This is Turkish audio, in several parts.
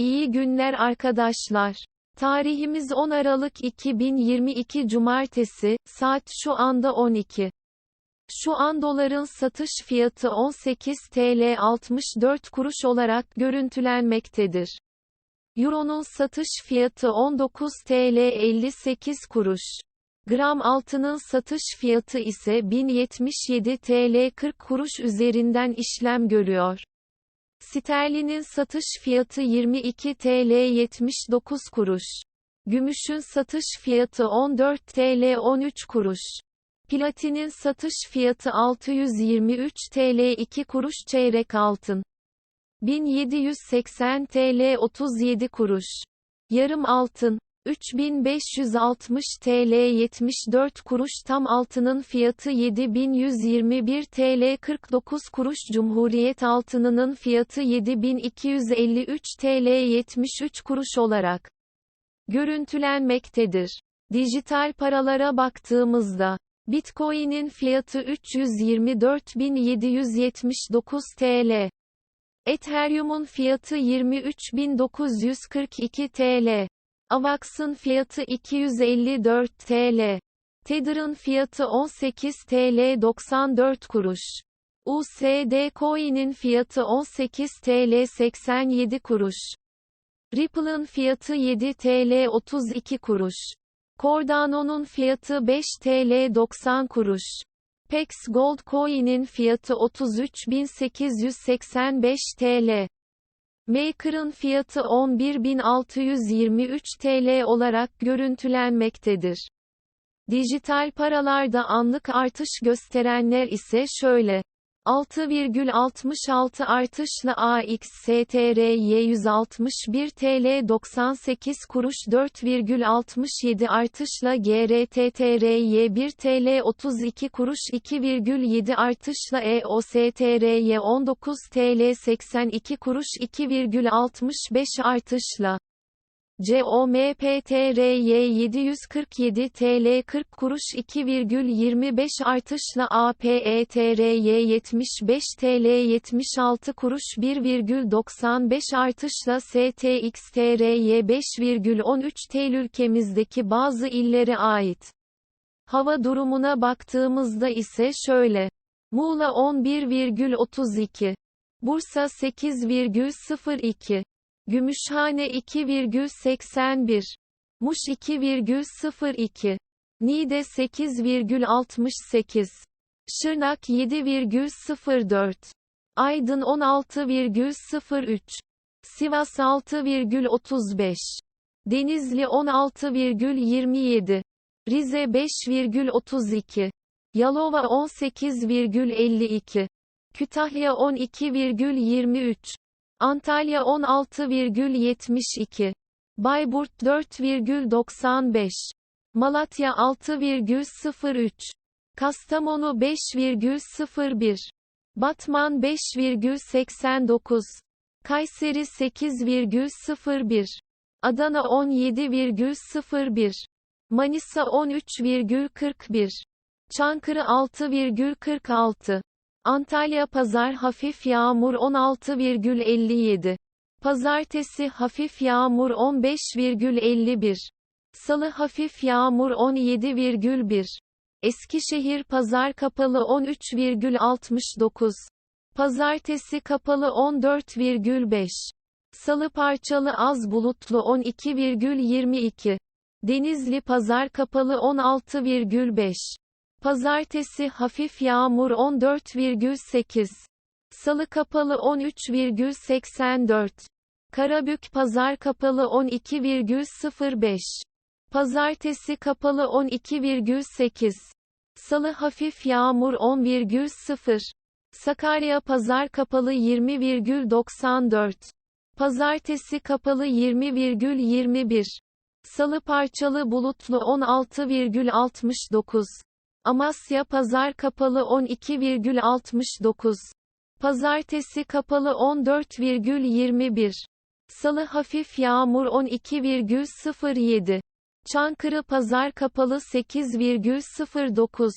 İyi günler arkadaşlar. Tarihimiz 10 Aralık 2022 Cumartesi, saat şu anda 12. Şu an doların satış fiyatı 18 TL 64 kuruş olarak görüntülenmektedir. Euro'nun satış fiyatı 19 TL 58 kuruş. Gram altının satış fiyatı ise 1077 TL 40 kuruş üzerinden işlem görüyor. Sterlinin satış fiyatı 22 TL 79 kuruş. Gümüşün satış fiyatı 14 TL 13 kuruş. Platinin satış fiyatı 623 TL 2 kuruş çeyrek altın. 1780 TL 37 kuruş. Yarım altın. 3560 TL 74 kuruş tam altının fiyatı 7121 TL 49 kuruş Cumhuriyet altınının fiyatı 7253 TL 73 kuruş olarak görüntülenmektedir. Dijital paralara baktığımızda Bitcoin'in fiyatı 324.779 TL. Ethereum'un fiyatı 23.942 TL. Avax'ın fiyatı 254 TL. Tether'ın fiyatı 18 TL 94 kuruş. USD Coin'in fiyatı 18 TL 87 kuruş. Ripple'ın fiyatı 7 TL 32 kuruş. Cardano'nun fiyatı 5 TL 90 kuruş. Pex Gold Coin'in fiyatı 33.885 TL. Maker'ın fiyatı 11.623 TL olarak görüntülenmektedir. Dijital paralarda anlık artış gösterenler ise şöyle. 6,66 artışla AXSTRY 161 TL 98 kuruş 4,67 artışla GRTTRY 1 TL 32 kuruş 2,7 artışla EOSTRY 19 TL 82 kuruş 2,65 artışla COMPTRY 747 TL 40 kuruş 2,25 artışla APETRY 75 TL 76 kuruş 1,95 artışla STXTRY 5,13 TL ülkemizdeki bazı illere ait. Hava durumuna baktığımızda ise şöyle. Muğla 11,32. Bursa 8,02. Gümüşhane 2,81. Muş 2,02. Niğde 8,68. Şırnak 7,04. Aydın 16,03. Sivas 6,35. Denizli 16,27. Rize 5,32. Yalova 18,52. Kütahya 12,23. Antalya 16,72. Bayburt 4,95. Malatya 6,03. Kastamonu 5,01. Batman 5,89. Kayseri 8,01. Adana 17,01. Manisa 13,41. Çankırı 6,46. Antalya Pazar hafif yağmur 16,57. Pazartesi hafif yağmur 15,51. Salı hafif yağmur 17,1. Eskişehir Pazar kapalı 13,69. Pazartesi kapalı 14,5. Salı parçalı az bulutlu 12,22. Denizli Pazar kapalı 16,5. Pazartesi hafif yağmur 14,8. Salı kapalı 13,84. Karabük Pazar kapalı 12,05. Pazartesi kapalı 12,8. Salı hafif yağmur 10,0. Sakarya Pazar kapalı 20,94. Pazartesi kapalı 20,21. Salı parçalı bulutlu 16,69. Amasya Pazar kapalı 12,69. Pazartesi kapalı 14,21. Salı hafif yağmur 12,07. Çankırı Pazar kapalı 8,09.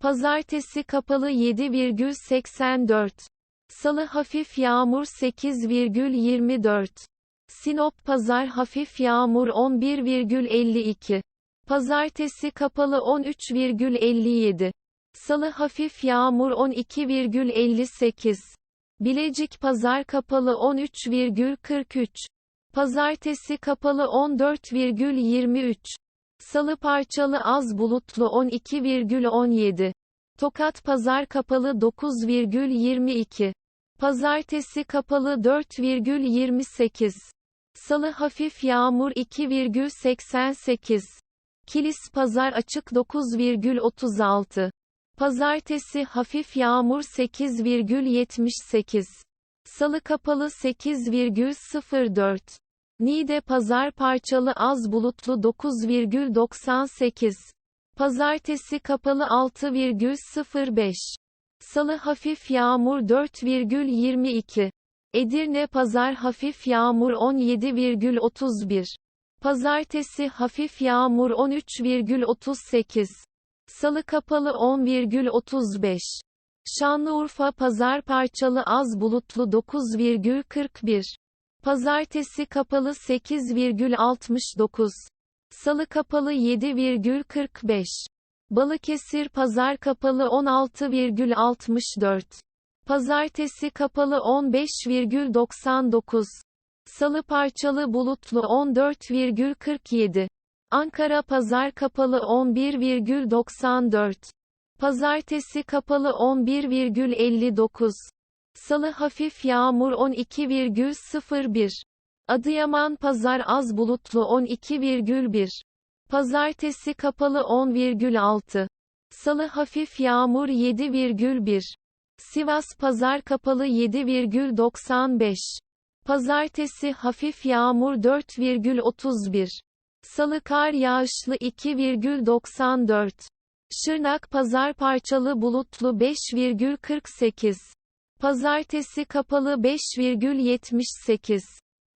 Pazartesi kapalı 7,84. Salı hafif yağmur 8,24. Sinop Pazar hafif yağmur 11,52. Pazartesi kapalı 13,57. Salı hafif yağmur 12,58. Bilecik Pazar kapalı 13,43. Pazartesi kapalı 14,23. Salı parçalı az bulutlu 12,17. Tokat Pazar kapalı 9,22. Pazartesi kapalı 4,28. Salı hafif yağmur 2,88. Kilis Pazar açık 9,36. Pazartesi hafif yağmur 8,78. Salı kapalı 8,04. Niğde Pazar parçalı az bulutlu 9,98. Pazartesi kapalı 6,05. Salı hafif yağmur 4,22. Edirne Pazar hafif yağmur 17,31. Pazartesi hafif yağmur 13,38. Salı kapalı 10,35. Şanlıurfa Pazar parçalı az bulutlu 9,41. Pazartesi kapalı 8,69. Salı kapalı 7,45. Balıkesir Pazar kapalı 16,64. Pazartesi kapalı 15,99. Salı parçalı bulutlu 14,47. Ankara Pazar kapalı 11,94. Pazartesi kapalı 11,59. Salı hafif yağmur 12,01. Adıyaman Pazar az bulutlu 12,1. Pazartesi kapalı 10,6. Salı hafif yağmur 7,1. Sivas Pazar kapalı 7,95. Pazartesi hafif yağmur 4,31. Salı kar yağışlı 2,94. Şırnak Pazar parçalı bulutlu 5,48. Pazartesi kapalı 5,78.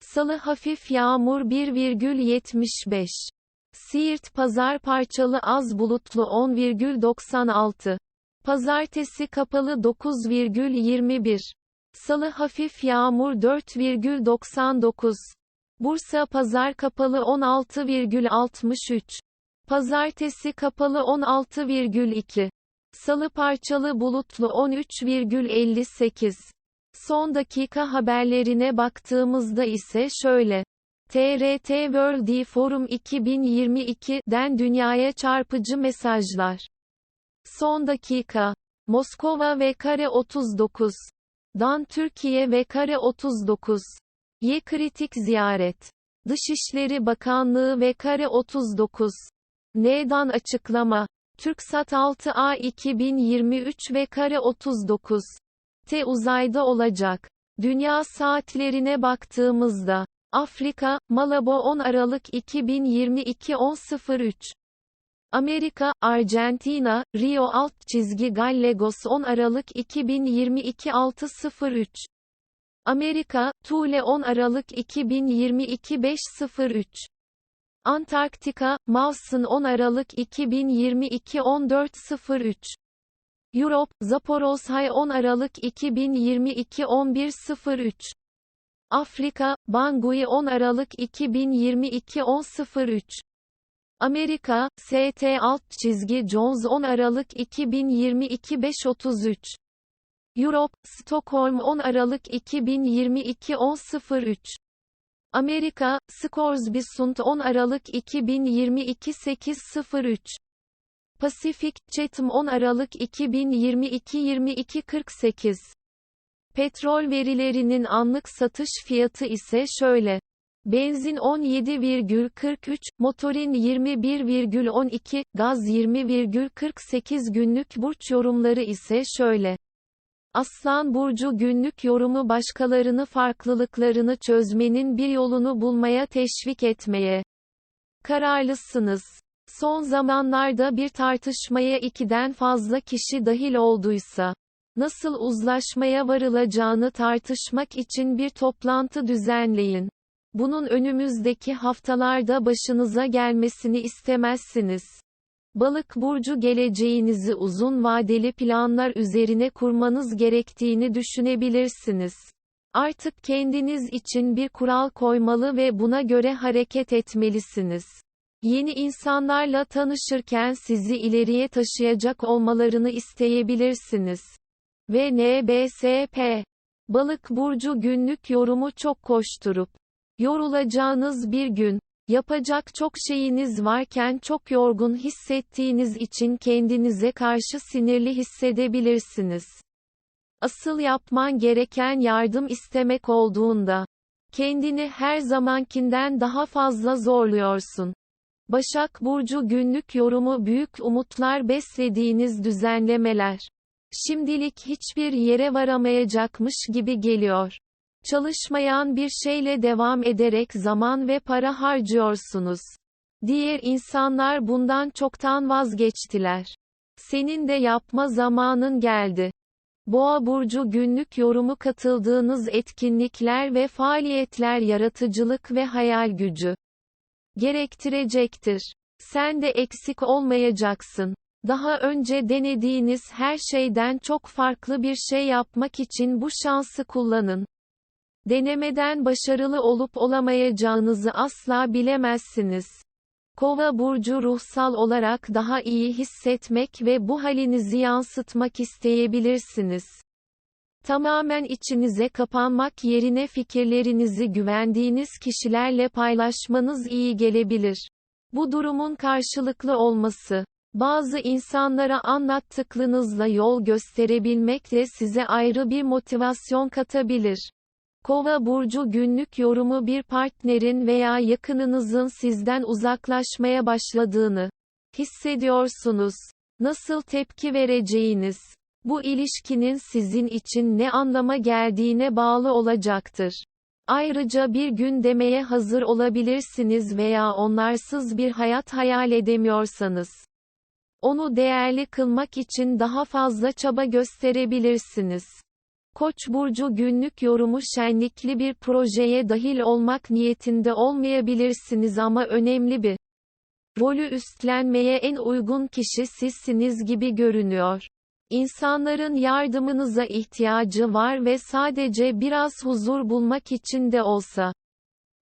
Salı hafif yağmur 1,75. Siirt Pazar parçalı az bulutlu 10,96. Pazartesi kapalı 9,21. Salı hafif yağmur 4,99. Bursa Pazar kapalı 16,63. Pazartesi kapalı 16,2. Salı parçalı bulutlu 13,58. Son dakika haberlerine baktığımızda ise şöyle. TRT World Forum 2022'den dünyaya çarpıcı mesajlar. Son dakika. Moskova ve kare 39. Dan Türkiye ve kare 39. Y kritik ziyaret. Dışişleri Bakanlığı ve kare 39. N'dan açıklama. TürkSat 6A 2023 ve kare 39. T uzayda olacak. Dünya saatlerine baktığımızda Afrika, Malabo 10 Aralık 2022 10.03 Amerika, Argentina, Rio alt çizgi Gallegos 10 Aralık 2022 6.03 Amerika, Tule 10 Aralık 2022 5.03 Antarktika, Mawson 10 Aralık 2022 14.03 Europe, Zaporozhye 10 Aralık 2022 11.03 Afrika, Bangui 10 Aralık 2022 10.03 Amerika, ST alt çizgi Jones 10 Aralık 2022 5.33 Europe, Stockholm 10 Aralık 2022 10.03 Amerika, Scoresby Sunt 10 Aralık 2022 8.03 Pasifik, Chatham 10 Aralık 2022 22.48 Petrol verilerinin anlık satış fiyatı ise şöyle. Benzin 17,43, motorin 21,12, gaz 20,48 günlük burç yorumları ise şöyle. Aslan Burcu günlük yorumu başkalarını farklılıklarını çözmenin bir yolunu bulmaya teşvik etmeye kararlısınız. Son zamanlarda bir tartışmaya ikiden fazla kişi dahil olduysa, nasıl uzlaşmaya varılacağını tartışmak için bir toplantı düzenleyin. Bunun önümüzdeki haftalarda başınıza gelmesini istemezsiniz. Balık burcu geleceğinizi uzun vadeli planlar üzerine kurmanız gerektiğini düşünebilirsiniz. Artık kendiniz için bir kural koymalı ve buna göre hareket etmelisiniz. Yeni insanlarla tanışırken sizi ileriye taşıyacak olmalarını isteyebilirsiniz. Ve NBSP Balık burcu günlük yorumu çok koşturup yorulacağınız bir gün Yapacak çok şeyiniz varken çok yorgun hissettiğiniz için kendinize karşı sinirli hissedebilirsiniz. Asıl yapman gereken yardım istemek olduğunda kendini her zamankinden daha fazla zorluyorsun. Başak Burcu günlük yorumu büyük umutlar beslediğiniz düzenlemeler. Şimdilik hiçbir yere varamayacakmış gibi geliyor. Çalışmayan bir şeyle devam ederek zaman ve para harcıyorsunuz. Diğer insanlar bundan çoktan vazgeçtiler. Senin de yapma zamanın geldi. Boğa burcu günlük yorumu katıldığınız etkinlikler ve faaliyetler yaratıcılık ve hayal gücü gerektirecektir. Sen de eksik olmayacaksın. Daha önce denediğiniz her şeyden çok farklı bir şey yapmak için bu şansı kullanın. Denemeden başarılı olup olamayacağınızı asla bilemezsiniz. Kova burcu ruhsal olarak daha iyi hissetmek ve bu halinizi yansıtmak isteyebilirsiniz. Tamamen içinize kapanmak yerine fikirlerinizi güvendiğiniz kişilerle paylaşmanız iyi gelebilir. Bu durumun karşılıklı olması, bazı insanlara anlattıklarınızla yol gösterebilmek de size ayrı bir motivasyon katabilir. Kova burcu günlük yorumu bir partnerin veya yakınınızın sizden uzaklaşmaya başladığını hissediyorsunuz. Nasıl tepki vereceğiniz bu ilişkinin sizin için ne anlama geldiğine bağlı olacaktır. Ayrıca bir gün demeye hazır olabilirsiniz veya onlarsız bir hayat hayal edemiyorsanız onu değerli kılmak için daha fazla çaba gösterebilirsiniz. Koç burcu günlük yorumu şenlikli bir projeye dahil olmak niyetinde olmayabilirsiniz ama önemli bir rolü üstlenmeye en uygun kişi sizsiniz gibi görünüyor. İnsanların yardımınıza ihtiyacı var ve sadece biraz huzur bulmak için de olsa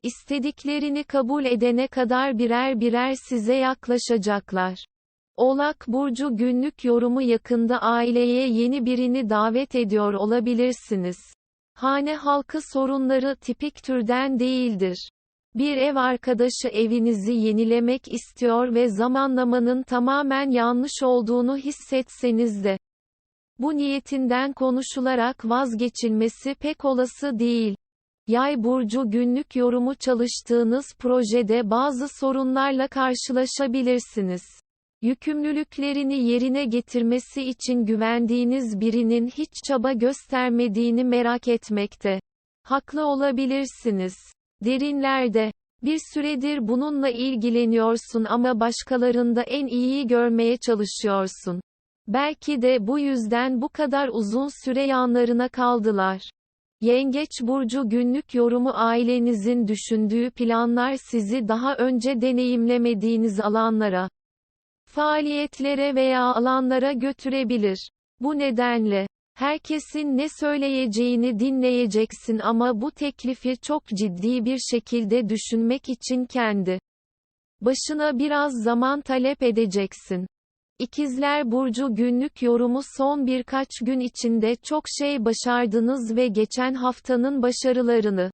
istediklerini kabul edene kadar birer birer size yaklaşacaklar. Oğlak Burcu günlük yorumu yakında aileye yeni birini davet ediyor olabilirsiniz. Hane halkı sorunları tipik türden değildir. Bir ev arkadaşı evinizi yenilemek istiyor ve zamanlamanın tamamen yanlış olduğunu hissetseniz de, bu niyetinden konuşularak vazgeçilmesi pek olası değil. Yay burcu günlük yorumu çalıştığınız projede bazı sorunlarla karşılaşabilirsiniz. Yükümlülüklerini yerine getirmesi için güvendiğiniz birinin hiç çaba göstermediğini merak etmekte. Haklı olabilirsiniz. Derinlerde, bir süredir bununla ilgileniyorsun ama başkalarında en iyiyi görmeye çalışıyorsun. Belki de bu yüzden bu kadar uzun süre yanlarına kaldılar. Yengeç burcu günlük yorumu ailenizin düşündüğü planlar sizi daha önce deneyimlemediğiniz alanlara faaliyetlere veya alanlara götürebilir. Bu nedenle, herkesin ne söyleyeceğini dinleyeceksin ama bu teklifi çok ciddi bir şekilde düşünmek için kendi başına biraz zaman talep edeceksin. İkizler Burcu günlük yorumu son birkaç gün içinde çok şey başardınız ve geçen haftanın başarılarını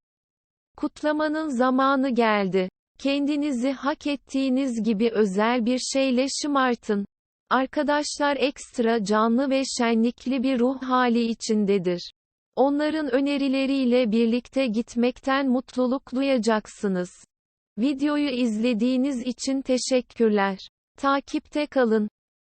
kutlamanın zamanı geldi. Kendinizi hak ettiğiniz gibi özel bir şeyle şımartın. Arkadaşlar ekstra canlı ve şenlikli bir ruh hali içindedir. Onların önerileriyle birlikte gitmekten mutluluk duyacaksınız. Videoyu izlediğiniz için teşekkürler. Takipte kalın.